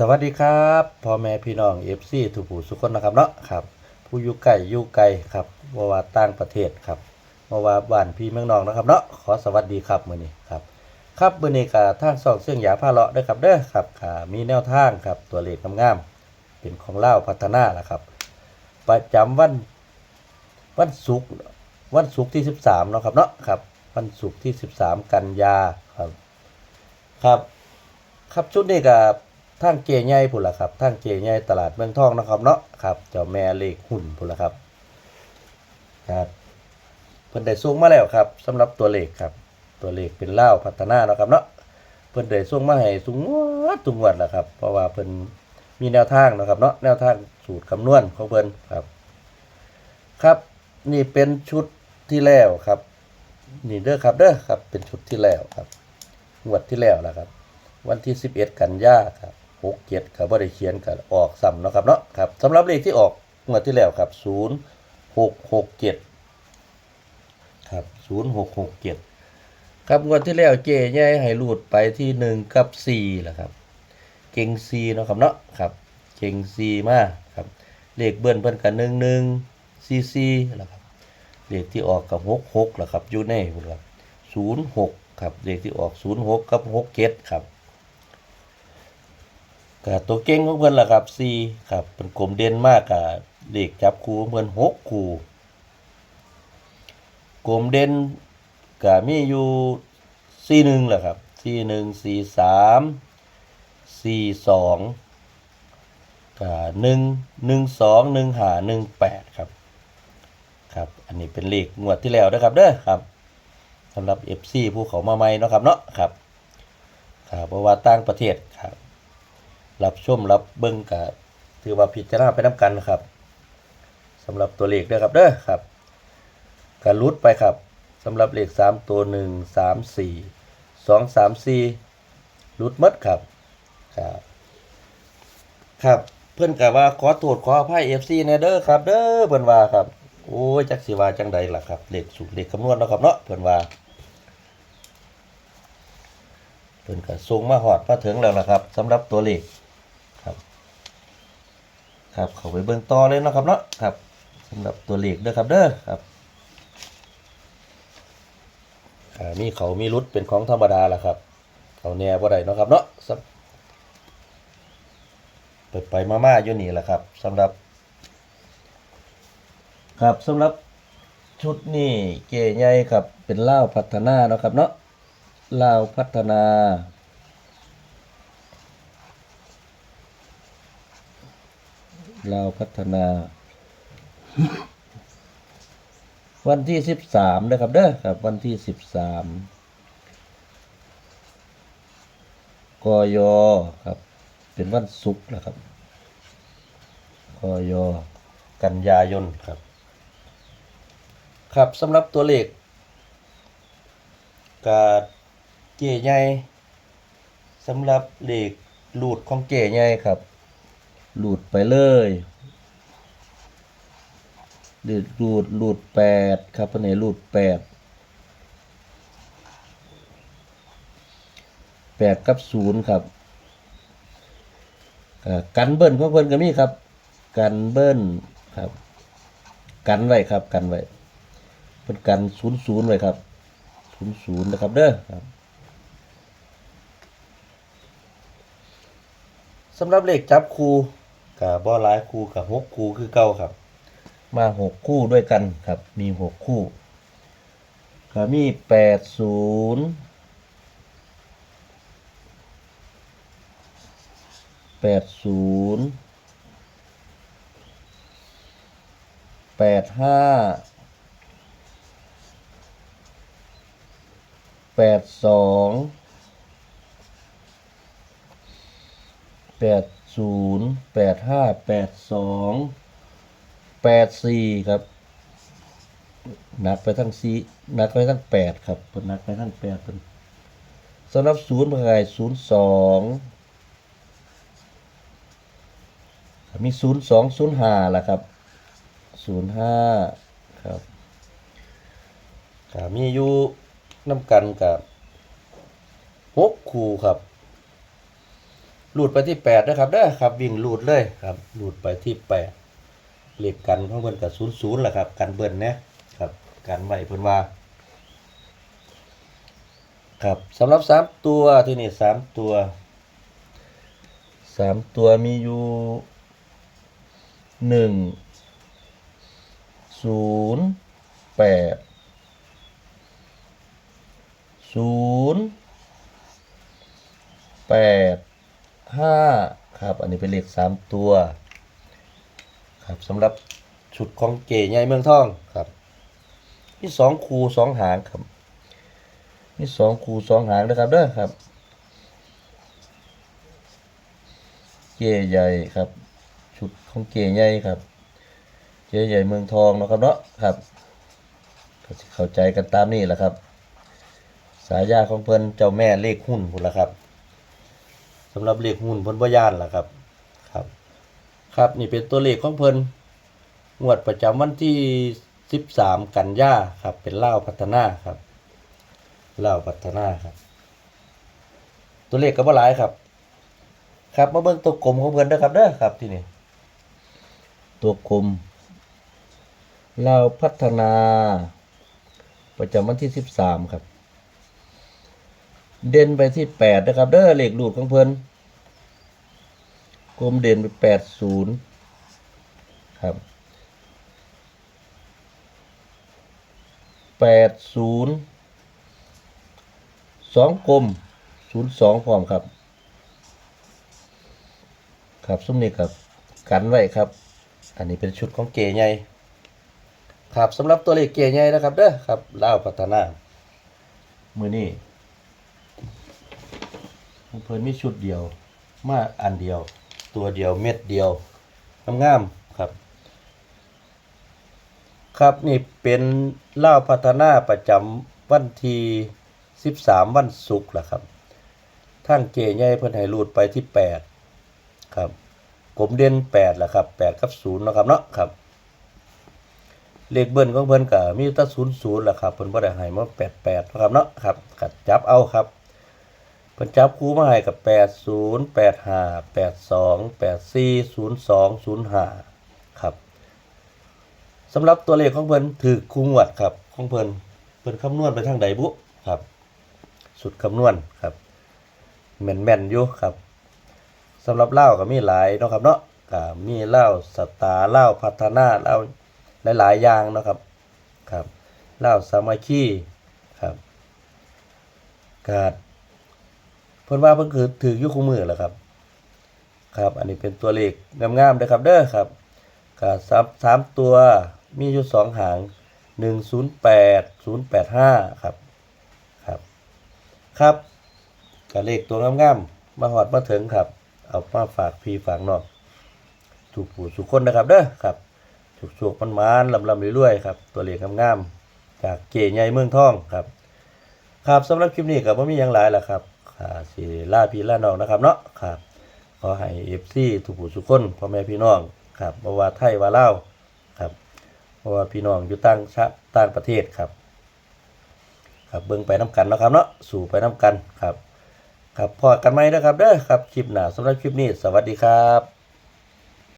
สวัสดีครับพ่อแม่พี่น้องเอฟซีทุกผู้สุกคนนะครับเนาะครับ ผู้อยู่ไกลอยู่ไกลครับว่าว่าต่างประเทศครับว่าว่าบ้านพี่เมืองนองนะครับเนาะขอสวัสดีครับมื้อนี้ครับ ครับมื้อนี้ก็ทางสองเสียงหยาผ้าเลาะด้อครับเด้อครับค่ะมีแนวทางครับตัวเลขงามๆเป็นของเล่าพัฒนาละครับ ประจำวันวันศุกร์วันศุกร์ที่ 13เนาะครับเนาะครับวันศุกร์ที่ 13 กันยาครับ ครับ ครับชุดนี้กับ ทางเกยใหญ่พุ่นละครับทางเกยใหญ่ตลาดเมืองทองนะครับเนาะครับเจ้าแม่เลขหุ่นพุ่นละครับครับเพิ่นได้ส่งมาแล้วครับสำหรับตัวเลขครับ ตัวเลขเป็นเล่าพัฒนาเนาะครับเนาะเพิ่นได้ส่งมาให้สูงวัดทุกงวดแล้วครับ เพราะว่าเพิ่นมีแนวทางนะครับเนาะแนวทางสูตรคำนวณของเพิ่นครับ ครับ นี่เป็นชุดที่แล้วครับนี่เด้อครับเด้อครับเป็นชุดที่แล้วครับงวดที่แล้วนะครับ วันที่ 11 กันยาครับ 6เกียรครับบ่าได้เขียนกันออกซ้ำเนาะครับเนาะครับสำหรับเลขที่ออกงวดที่แล้วครับ0667ครับ0667ครับงวดที่แล้วเจใหญ่ให้รูดไปที่1กับ4แหละครับ เก่ง4เนาะครับเนาะครับ เก่ง4มากครับเลขเบิ้นเพิ่นกัน11 44แหละครับเลขที่ออกกับ66แหละครับอยู่ในพุ่นครับ06ครับเลขที่ออก06กับ67ครับ ก็ตัวเก่งของเพิ่นล่ะครับ4ครับเป็นกลมเด่นมากกับเลขจับคู่เพิ่น6คู่กลมเด่นก็มีอยู่ 41แหละครับ 41 43 42ก็1 12 15 18ครับครับ อันนี้เป็นเลขงวดที่แล้วนะครับเด้อครับสำหรับ FC ผู้เขามาใหม่เนาะครับเนาะครับครับเพราะว่าต่างประเทศครับ รับชมรับเบิ่งก็ถือว่าพิจารณาไปนํกันนะครับสำหรับตัวเลขเด้อครับเด้อครับก็รุดไปครับสำหรับเลข3ตัว1 3 4 2 3 4รุดมดครับครับครับเพื่อนก็ว่าขอโทษขออภัย FC แนเด้อครับเด้อเพิ่อนว่าครับโอ้ยจักสิว่าจังใดล่ะครับเลขสูตรเลขคำนวณเนาะครับเนาะเพิ่อนว่าเพิ่อนก็ส่งมาฮอดมาถึงแล้วล่ะครับสำหรับตัวเลข ครับเข้าไปเบิ่งต่อเลยเนาะครับเนาะครับสำหรับตัวเลขเด้อครับเด้อครับมีเขามีรุดเป็นของธรรมดาล่ะครับเขาแน่บ่ได้เนาะครับเนาะสำไปไปๆมาอยู่นี่แหละครับสำหรับ ครับสำหรับชุดนี้เก๋ใหญ่ครับเป็นเล่าพัฒนาเนาะครับเนาะเล่าพัฒนา ลาวพัฒนา วันที่สิบสามนะครับ เด้อครับ วันที่สิบสามกอยครับ เป็นวันศุกร์นะครับกอยกันยายนครับ ครับสำหรับตัวเลขกาเก๋ใหญ่สำหรับเลขหลูดของเก๋ใหญ่ครับ หลูดไปเลยหลูดหลูดหลูดแปดครับอันนี้หลูดแปดแปดกับศูนย์ครับอ่ากันเบิ้ลของเพิ่นก็มีครับ กันเบิ้ลครับ กันไว้ครับ กันไว้เป็นกันศูนย์ศูนย์ไว้ครับศูนย์ศูนย์นะครับเด้อครับสำหรับเลขจับคู่ กับบ่หลายคู่กับหกคู่คือเก่าครับ มาหกคู่ด้วยกันครับ มีหกคู่ก็มีแปดศูนย์แปดศูนย์แปดห้าแปดสองแปด ศูนย์แปดห้าแปดสองแปดสี่ครับหนักไปทั้งสี่หนักไปทั้งแปดครับเพิ่นหนักไปทั้งแปดเพิ่นสำหรับศูนย์เมื่อไงศูนย์สองมีศูนย์สองศูนย์ห้าล่ะครับศูนย์ห้าครับมีอยู่น้ำกันกับหกคู่ครับ ลูดไปที่แปดนะครับเด้อครับวิ่งลูดเลยครับลูดไปที่แปดเลขกันของเพิ่นกับศูนย์ศูนย์แหละครับกันเบิ้ลนะครับกันไว้เพิ่นว่าครับสำหรับสามตัวที่นี่สามตัวสามตัวมีอยู่หนึ่งศูนย์แปดศูนย์แปด ห้าครับ อันนี้เป็นเลขสามตัว ครับสำหรับชุดของเก๋ใหญ่เมืองทองครับมีสองคูสองหางครับมีสองคูสองหางนะครับเด้อครับ เก๋ใหญ่ครับ ชุดของเก๋ใหญ่ครับเก๋ใหญ่เมืองทองนะครับเนาะครับเข้าใจกันตามนี้แหละครับ สายาของเพิ่นเจ้าแม่เลขหุ้นพุ่นละครับ สำหรับเลขหุ้นพิ่นบ่ย่านล่ะครับ ครับ ครับนี่เป็นตัวเลขของเพิ่นงวดประจำวันที่ 13 กันยาครับ เป็นเล่าพัฒนาครับเล่าพัฒนาครับ ตัวเลขก็บ่หลายครับ ครับมาเบิ่งตัวกลมของเพิ่นเด้อครับเด้อครับที่นี่ตัวกลมเล่าพัฒนา ประจำวันที่ 13 ครับ เด่นไปที่8นะครับ เด้อเลขรูดของเพิ่นกลมเด่นไป80ครับแปดศูนย์สองกลมศูนย์สองพร้อมครับ ครับซุ้มนี้ครับกันไว้ครับ อันนี้เป็นชุดของเก๋ใหญ่ครับสำหรับตัวเลขเก๋ใหญ่นะครับเด้อครับเล่าพัฒนามือนี้ เพิ่นมีชุดเดียว มาอันเดียว ตัวเดียวเม็ดเดียวงามๆครับ ครับนี่เป็นเล่าพัฒนาประจำวันที่13 วันศุกร์แหละครับทางเกยใหญ่เพิ่นให้รูดไปที่ 8 ครับกลมเด่น8แหละครับ 8 กับ0เนาะครับเนาะครับเลขเบิ้ลของเพิ่นก็มีแต่00แหละครับเพิ่นบ่ได้ให้มา88เนะครับเนาะครับก็จับเอาครับ เพิ่นจับคู่มาให้กับ80 85 82 84 02 05ครับสำหรับตัวเลขของเพิ่นถือคุงวัดครับของเพิ่นเพิ่นคำนวณไปทางใดบุครับ สุดคำนวณครับแม่นแม่นอยู่ครับสำหรับเล่าก็มีหลายเนาะครับเนาะก็มีเล่าสตาร์เล่าพัฒนาเล่าวหลายๆอย่างเนาะครับครับเล่าสามัคคีครับกาด เพิ่นว่าเพิ่นคือถือยู่คู่มือแหละครับ ครับ อันนี้เป็นตัวเลขงามๆเด้อครับเด้อครับก็สามสามตัวมีอยู่สองหางหนึ่งศูนย์แปดศูนย์แปดห้าครับครับครับกับเลขตัวงามๆมาหอดมาถึงครับ เอามาฝากพี่ฝากน้องถูกผู้สุกคนนะครับเด้อครับถูกโชคมันมานลำลำเรื่อยๆครับตัวเลขงามๆจากเก๋ใหญ่เมืองทองครับ ครับสำหรับคลิปนี้ก็บ่มีหยังหลายแล้วครับ สิล่าพี่ล่าน้องนะครับเนาะครับขอให้เอฟซีทุกผู้ทุกคนพ่อแม่พี่น้องครับบ่ว่าไทยว่าลาวครับเพราว่าพี่น้องอยู่ต่างชาติต่างประเทศครับครับเบิ่งไปน้กันนะครับเนาะสู่ไปน้กันครับ ครับพอกันไหมนะครับเด้อครับคลิปหน้าสำหรับคลิปนี้ สวัสดีครับ